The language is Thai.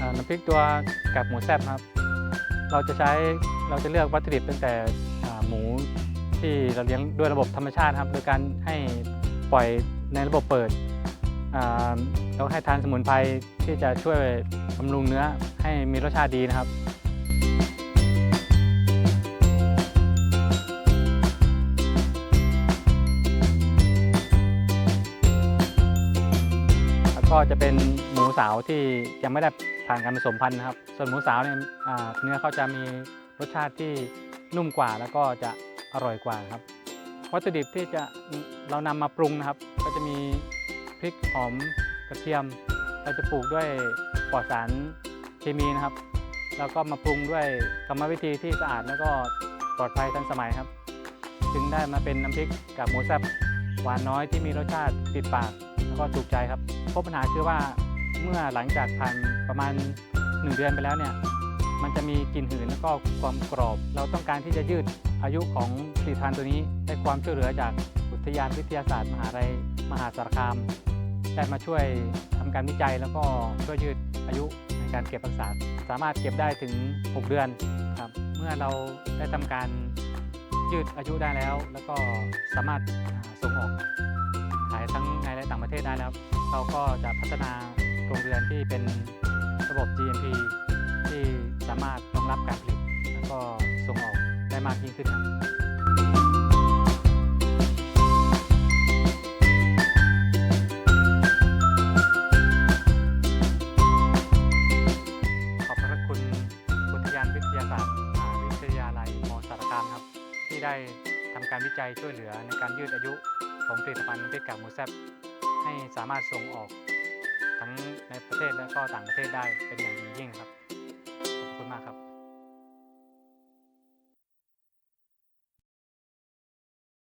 น้ำพริกตัวกากหมูแซ่บครับ เราจะใช้เราจะเลือกวัตถุดิบตั้งแต่หมูที่เราเลี้ยงด้วยระบบธรรมชาติครับ โดยการให้ปล่อยในระบบเปิดแล้วให้ทานสมุนไพรที่จะช่วยบำรุงเนื้อให้มีรสชาติดีนะครับแล้วก็จะเป็นหมูสาวที่ยังไม่ได้ ผ่านการผสมพันธุ์นะครับ ส่วนหมูสาวเนี่ยเนื้อเขาจะมีรสชาติที่นุ่มกว่าแล้วก็จะอร่อยกว่าครับ วัตถุดิบที่จะเรานำมาปรุงนะครับ ก็จะมีพริกหอมกระเทียม เราจะปลูกด้วยปลอดสารเคมีนะครับ แล้วก็มาปรุงด้วยกรรมวิธีที่สะอาดแล้วก็ปลอดภัยทันสมัยครับ จึงได้มาเป็นน้ำพริกกากหมูแซ่บหวานน้อยที่มีรสชาติติดปากแล้วก็ถูกใจครับพบปัญหาคือว่า เมื่อหลังจากผ่านประมาณ 1 เดือนไปแล้วเนี่ยมันจะมีกลิ่นหืนแล้วก็ความกรอบ เราต้องการที่จะยืดอายุของผลิตภัณฑ์ตัวนี้ได้ความช่วยเหลือจากอุทยานวิทยาศาสตร์ มหาลัยมหาสารคาม ได้มาช่วยทำการวิจัยแล้วก็ช่วยยืดอายุในการเก็บรักษาสามารถเก็บได้ถึง 6 เดือนครับเมื่อเราได้ทำการยืดอายุได้แล้ว แล้วก็สามารถส่งออกขายทั้งในและต่างประเทศได้แล้ว เราก็จะพัฒนา โรงเรือนที่เป็นระบบ GMP ที่สามารถรองรับการผลิตแล้วก็ส่งออกได้มากยิ่งขึ้นครับขอบพระคุณอุทยานวิทยาศาสตร์มหาวิทยาลัยมสารคามครับ ที่ได้ทำการวิจัยช่วยเหลือในการยืดอายุของผลิตภัณฑ์น้ำพริกกากหมูแซ่บให้สามารถส่งออก ทั้งในประเทศและก็ต่างประเทศได้เป็นอย่างดียิ่งครับ